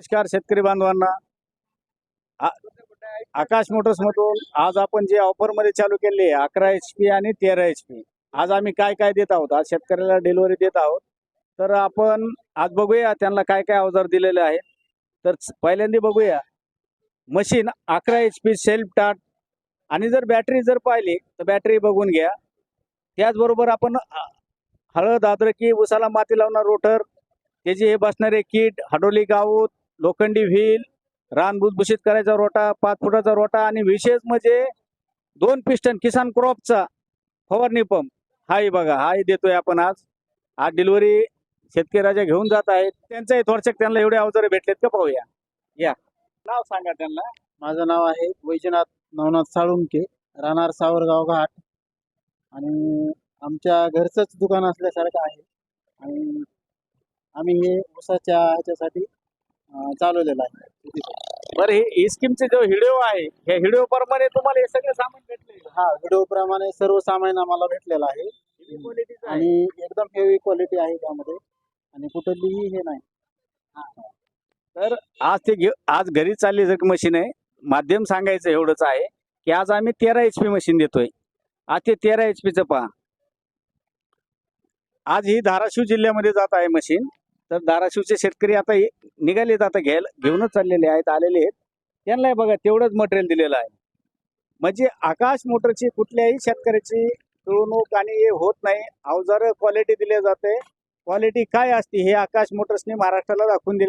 नमस्कार शेतकरी बांधवांना. आकाश मोटर्स मधून आज आपण जे ऑफरमध्ये चालू केले अकरा एच पी आणि तेरा एच पी आज आम्ही काय काय देत आहोत? आज शेतकऱ्याला डिलिव्हरी देत आहोत. तर आपण आज बघूया त्यांना काय काय अवजार दिलेले आहेत. तर पहिल्यांदा बघूया. मशीन अकरा एच पी सेल्फ टाट आणि जर बॅटरी जर पाहिली तर बॅटरी बघून घ्या. त्याचबरोबर आपण हळद अद्रकी उसाला माती लावणार रोटर त्याचे हे बसणारे किट हाडोली गाऊत लोखंडी व्हील रान भुसभुशीत करायचा रोटा पाच फुटाचा रोटा आणि विशेष म्हणजे दोन पिस्टन किसान क्रॉपचा फवारणी पंप हाही बघा हाही देतोय आपण आज. आज डिलिव्हरी शेतकरी राजा घेऊन जात आहेत. त्यांचाही थोडक्यात त्यांना एवढे अवजारे भेटलेत का पाहूया. या. नाव सांगा त्यांना. माझं नाव आहे वैजनाथ नवनाथ साळुंके राहणार सावरगाव घाट. आणि आमच्या घरचंच दुकान असल्यासारखं आहे. आणि आम्ही हे ऊसाच्या ह्याच्यासाठी चालवलेलं आहे. बरं हे स्कीमचे जो व्हिडिओ आहे ह्या व्हिडिओ प्रमाणे तुम्हाला हे सगळे सामान भेटले? हा व्हिडिओ प्रमाणे सर्व सामान आम्हाला भेटलेलं आहे. आणि एकदम हेवी क्वालिटी आहे त्यामध्ये. आणि कुठलीही हे नाही. तर आज ते घे आज घरी चालली जर मशीन आहे माध्यम सांगायचं एवढंच आहे की आज आम्ही तेरा एच पी मशीन देतोय. आज ते तेरा एच पीचं पहा. आज ही धाराशिव जिल्ह्यामध्ये जात आहे मशीन तर धाराशिवचे शेतकरी आता निघालेत आता घ्यायला घेऊनच चाललेले आहेत आलेले आहेत. त्यांना बघा तेवढंच मटेरियल दिलेलं आहे. म्हणजे आकाश मोटरची कुठल्याही शेतकऱ्याची पिळवणूक आणि हे होत नाही. अवजार क्वालिटी दिले जाते. क्वालिटी काय असते हे आकाश मोटर्सने महाराष्ट्राला दाखवून दिले